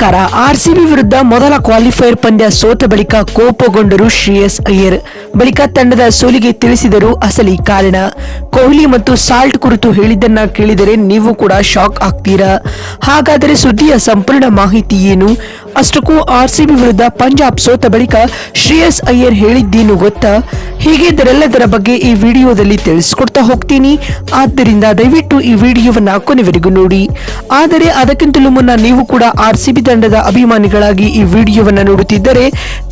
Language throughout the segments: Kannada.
ನಮಸ್ಕಾರ ಆರ್ಸಿಬಿ ವಿರುದ್ಧ ಮೊದಲ ಕ್ವಾಲಿಫೈಯರ್ ಪಂದ್ಯ ಸೋತ ಬಳಿಕ ಕೋಪಗೊಂಡರು ಶ್ರೇಯಸ್ ಅಯ್ಯರ್. ಬಳಿಕ ತಂಡದ ಸೋಲಿಗೆ ತಿಳಿಸಿದರು ಅಸಲಿ ಕಾರಣ. ಕೊಹ್ಲಿ ಮತ್ತು ಸಾಲ್ಟ್ ಕುರಿತು ಹೇಳಿದ್ದನ್ನ ಕೇಳಿದರೆ ನೀವು ಕೂಡ ಶಾಕ್ ಆಗ್ತೀರಾ? ಹಾಗಾದರೆ ಸುದ್ದಿಯ ಸಂಪೂರ್ಣ ಮಾಹಿತಿ ಏನು? ಅಷ್ಟಕ್ಕೂ ಆರ್ಸಿಬಿ ವಿರುದ್ಧ ಪಂಜಾಬ್ ಸೋತ ಬಳಿಕ ಶ್ರೇಯಸ್ ಅಯ್ಯರ್ ಹೇಳಿದ್ದೇನು ಗೊತ್ತಾ? ಹೀಗಿದ್ದರೆಲ್ಲದರ ಬಗ್ಗೆ ಈ ವಿಡಿಯೋದಲ್ಲಿ ತಿಳಿಸ್ಕೊಡ್ತಾ ಹೋಗ್ತೀನಿ. ಆದ್ದರಿಂದ ದಯವಿಟ್ಟು ಈ ವಿಡಿಯೋವನ್ನು ಕೊನೆವರೆಗೂ ನೋಡಿ. ಆದರೆ ಅದಕ್ಕಿಂತಲೂ ಮುನ್ನ ನೀವು ಕೂಡ ಆರ್ ತಂಡದ ಅಭಿಮಾನಿಗಳಾಗಿ ಈ ವಿಡಿಯೋವನ್ನು ನೋಡುತ್ತಿದ್ದರೆ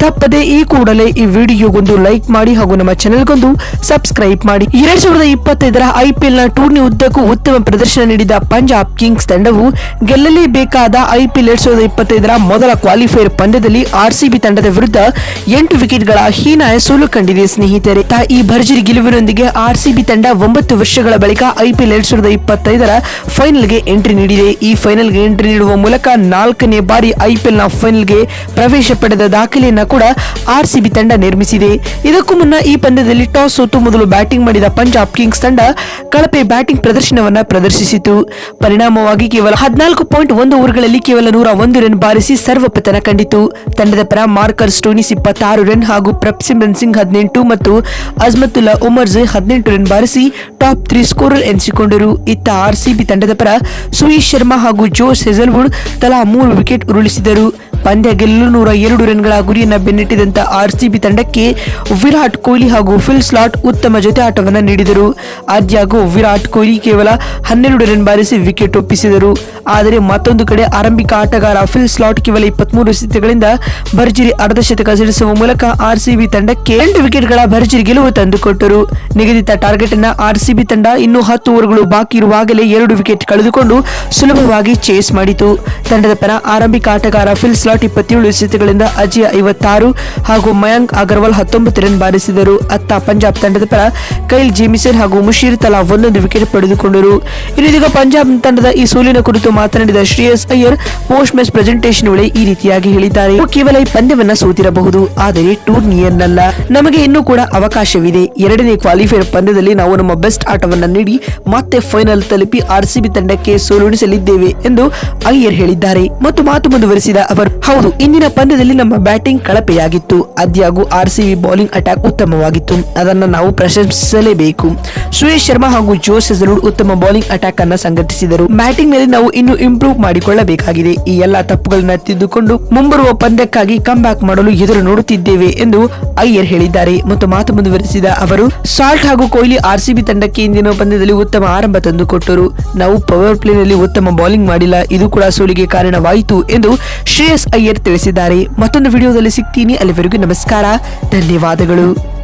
ತಪ್ಪದೆ ಈ ಕೂಡಲೇ ಈ ವಿಡಿಯೋಗೊಂದು ಲೈಕ್ ಮಾಡಿ ಹಾಗೂ ನಮ್ಮ ಚಾನೆಲ್ಗೊಂದು ಸಬ್ಸ್ಕ್ರೈಬ್ ಮಾಡಿ. ಎರಡ್ ಸಾವಿರದ ಇಪ್ಪತ್ತೈದರ ಐಪಿಎಲ್ನ ಟೂರ್ನಿ ಉದ್ದಕ್ಕೂ ಉತ್ತಮ ಪ್ರದರ್ಶನ ನೀಡಿದ ಪಂಜಾಬ್ ಕಿಂಗ್ಸ್ ತಂಡವು ಗೆಲ್ಲಲೇಬೇಕಾದ ಐಪಿಎಲ್ ಎರಡ್ ಸಾವಿರದ ಇಪ್ಪತ್ತೈದರ ಮೊದಲ ಕ್ವಾಲಿಫೈಯರ್ ಪಂದ್ಯದಲ್ಲಿ ಆರ್ಸಿಬಿ ತಂಡದ ವಿರುದ್ಧ ಎಂಟು ವಿಕೆಟ್ಗಳ ಹೀನಾಯ ಸೋಲು ಕಂಡಿದೆ ಸ್ನೇಹಿತರೆ ಈ ಭರ್ಜರಿ ಗೆಲುವಿನೊಂದಿಗೆ ಆರ್ಸಿಬಿ ತಂಡ ಒಂಬತ್ತು ವರ್ಷಗಳ ಬಳಿಕ ಐಪಿಎಲ್ ಎರಡ್ ಸಾವಿರದ ಇಪ್ಪತ್ತೈದರ ಫೈನಲ್ಗೆ ಎಂಟ್ರಿ ನೀಡಿದೆ. ಈ ಫೈನಲ್ಗೆ ಎಂಟ್ರಿ ನೀಡುವ ಮೂಲಕ ನಾಲ್ಕನೇ ಬಾರಿ ಐಪಿಎಲ್ನ ಫೈನಲ್ಗೆ ಪ್ರವೇಶ ಪಡೆದ ದಾಖಲೆಯನ್ನು ಕೂಡ ಆರ್ ಸಿಬಿ ತಂಡ ನಿರ್ಮಿಸಿದೆ. ಇದಕ್ಕೂ ಮುನ್ನ ಈ ಪಂದ್ಯದಲ್ಲಿ ಟಾಸ್ ಸೋತು ಮೊದಲು ಬ್ಯಾಟಿಂಗ್ ಮಾಡಿದ ಪಂಜಾಬ್ ಕಿಂಗ್ಸ್ ತಂಡ ಕಳಪೆ ಬ್ಯಾಟಿಂಗ್ ಪ್ರದರ್ಶನವನ್ನು ಪ್ರದರ್ಶಿಸಿತು. ಪರಿಣಾಮವಾಗಿ ಕೇವಲ ಹದಿನಾಲ್ಕು ಪಾಯಿಂಟ್ ಒಂದು ಓವರ್ಗಳಲ್ಲಿ ಕೇವಲ ನೂರ ಒಂದು ರನ್ ಬಾರಿಸಿ ಸರ್ವಪತನ ಕಂಡಿತು. ತಂಡದ ಪರ ಮಾರ್ಕರ್ ಸ್ಟೋನಿಸ್ ಇಪ್ಪತ್ತಾರು ರನ್ ಹಾಗೂ ಪ್ರಪ್ಸಿಮ್ರನ್ ಸಿಂಗ್ ಹದಿನೆಂಟು ಮತ್ತು ಅಜ್ಮತುಲ್ಲಾ ಉಮರ್ಜೆ ಹದಿನೆಂಟು ರನ್ ಬಾರಿಸಿ ಟಾಪ್ ತ್ರೀ ಸ್ಕೋರರ್ ಎನಿಸಿಕೊಂಡರು. ಇತ್ತ ಆರ್ಸಿಬಿ ತಂಡದ ಪರ ಸುಯ್ ಶರ್ಮಾ ಹಾಗೂ ಜೋಸ್ ಹೆಸಲ್ವುಡ್ ತಲಾ ಮೂರು ವಿಕೆಟ್ ಉರುಳಿಸಿದರು. ಪಂದ್ಯ ಗೆಲ್ಲಲು ನೂರ ಎರಡು ರನ್ಗಳ ಗುರಿಯನ್ನು ಬೆನ್ನಟ್ಟಿದಂತ ಆರ್ಸಿಬಿ ತಂಡಕ್ಕೆ ವಿರಾಟ್ ಕೊಹ್ಲಿ ಹಾಗೂ ಫಿಲ್ ಸ್ಲಾಟ್ ಉತ್ತಮ ಜೊತೆ ಆಟವನ್ನು ನೀಡಿದರು. ಆದ್ಯಾಗೂ ವಿರಾಟ್ ಕೊಹ್ಲಿ ಕೇವಲ ಹನ್ನೆರಡು ರನ್ ಬಾರಿಸಿ ವಿಕೆಟ್ ಒಪ್ಪಿಸಿದರು. ಆದರೆ ಮತ್ತೊಂದು ಕಡೆ ಆರಂಭಿಕ ಆಟಗಾರ ಫಿಲ್ ಸ್ಲಾಟ್ ಕೇವಲ ಇಪ್ಪತ್ಮೂರು ಸ್ಥಿತಿಗಳಿಂದ ಭರ್ಜರಿ ಅರ್ಧ ಶತಕ ಸಿಡಿಸುವ ಮೂಲಕ ಆರ್ಸಿಬಿ ತಂಡಕ್ಕೆ ಎಂಟು ವಿಕೆಟ್ಗಳ ಭರ್ಜರಿ ಗೆಲುವು ತಂದುಕೊಟ್ಟರು. ನಿಗದಿತ ಟಾರ್ಗೆಟ್ ಅನ್ನ ಆರ್ಸಿಬಿ ತಂಡ ಇನ್ನೂ ಹತ್ತು ಓವರ್ಗಳು ಬಾಕಿ ಇರುವಾಗಲೇ ಎರಡು ವಿಕೆಟ್ ಕಳೆದುಕೊಂಡು ಸುಲಭವಾಗಿ ಚೇಸ್ ಮಾಡಿತು. ತಂಡದ ಪರ ಆರಂಭಿಕ ಆಟಗಾರ ಫಿಲ್ ಸ್ಲಾಟ್ ಇಪ್ಪತ್ತೇಳು ಎಸೆತಗಳಿಂದ ಅಜಯ್ ಐವತ್ತಾರು ಹಾಗೂ ಮಯಾಂಕ್ ಅಗರ್ವಾಲ್ ಹತ್ತೊಂಬತ್ತು ರನ್ ಬಾರಿಸಿದರು. ಅತ್ತ ಪಂಜಾಬ್ ತಂಡದ ಪರ ಕೈಲ್ ಜೇಮಿಸನ್ ಹಾಗೂ ಮುಷೀರ್ ತಲಾ ಒಂದೊಂದು ವಿಕೆಟ್ ಪಡೆದುಕೊಂಡರು. ಇನ್ನೀಗ ಪಂಜಾಬ್ ತಂಡದ ಈ ಸೋಲಿನ ಕುರಿತು ಮಾತನಾಡಿದ Shreyas Iyer, post match presentation ವೇಳೆ ಈ ರೀತಿಯಾಗಿ ಹೇಳಿದ್ದಾರೆ. ಕೇವಲ ಈ ಪಂದ್ಯವನ್ನ ಸೋತಿರಬಹುದು, ಆದರೆ ಟೂರ್ನಿಯನ್ನಲ್ಲ. ನಮಗೆ ಇನ್ನೂ ಕೂಡ ಅವಕಾಶವಿದೆ. ಎರಡನೇ ಕ್ವಾಲಿಫೈಯರ್ ಪಂದ್ಯದಲ್ಲಿ ನಾವು ನಮ್ಮ ಬೆಸ್ಟ್ ಆಟವನ್ನ ನೀಡಿ ಮತ್ತೆ ಫೈನಲ್ ತಲುಪಿ ಆರ್ಸಿಬಿ ತಂಡಕ್ಕೆ ಸೋಲುಣಿಸಲಿದ್ದೇವೆ ಎಂದು ಅಯ್ಯರ್ ಹೇಳಿದ್ದಾರೆ. ಮತ್ತು ಮಾತು ಮುಂದುವರೆಸಿದ ಅವರು ಹೌದು ಇಂದಿನ ಪಂದ್ಯದಲ್ಲಿ ನಮ್ಮ ಬ್ಯಾಟಿಂಗ್ ಕಳಪೆಯಾಗಿತ್ತು. ಅದ್ಯಾಗೂ ಆರ್ಸಿಬಿ ಬೌಲಿಂಗ್ ಅಟ್ಯಾಕ್ ಉತ್ತಮವಾಗಿತ್ತು. ಅದನ್ನು ನಾವು ಪ್ರಶಂಸಿಸಲೇಬೇಕು. ಸುರೇಶ್ ಶರ್ಮಾ ಹಾಗೂ ಜೋಸ್ ಹೆಸರು ಉತ್ತಮ ಬೌಲಿಂಗ್ ಅಟ್ಯಾಕ್ ಅನ್ನು ಸಂಘಟಿಸಿದರು. ಬ್ಯಾಟಿಂಗ್ನಲ್ಲಿ ನಾವು ಇನ್ನು ಇಂಪ್ರೂವ್ ಮಾಡಿಕೊಳ್ಳಬೇಕಾಗಿದೆ. ಈ ಎಲ್ಲಾ ತಪ್ಪುಗಳನ್ನು ತಿದ್ದುಕೊಂಡು ಮುಂಬರುವ ಪಂದ್ಯಕ್ಕಾಗಿ ಕಮ್ ಬ್ಯಾಕ್ ಮಾಡಲು ಎದುರು ನೋಡುತ್ತಿದ್ದೇವೆ ಎಂದು ಅಯ್ಯರ್ ಹೇಳಿದ್ದಾರೆ. ಮತ್ತು ಮಾತು ಮುಂದುವರೆಸಿದ ಅವರು, ಸಾಲ್ಟ್ ಹಾಗೂ ಕೊಹ್ಲಿ ಆರ್ಸಿಬಿ ತಂಡಕ್ಕೆ ಇಂದಿನ ಪಂದ್ಯದಲ್ಲಿ ಉತ್ತಮ ಆರಂಭ ತಂದುಕೊಟ್ಟರು. ನಾವು ಪವರ್ ಪ್ಲೇನಲ್ಲಿ ಉತ್ತಮ ಬೌಲಿಂಗ್ ಮಾಡಿಲ್ಲ. ಇದು ಕೂಡ ಸೋಲಿಗೆ ಕಾರಣವಾಯಿತು ಎಂದು ಶ್ರೇಯಸ್ ಅಯ್ಯರ್ ತಿಳಿಸಿದ್ದಾರೆ. ಮತ್ತೊಂದು ವಿಡಿಯೋದಲ್ಲಿ ಸಿಗ್ತೀನಿ. ಅಲ್ಲಿವರೆಗೂ ನಮಸ್ಕಾರ. ಧನ್ಯವಾದಗಳು.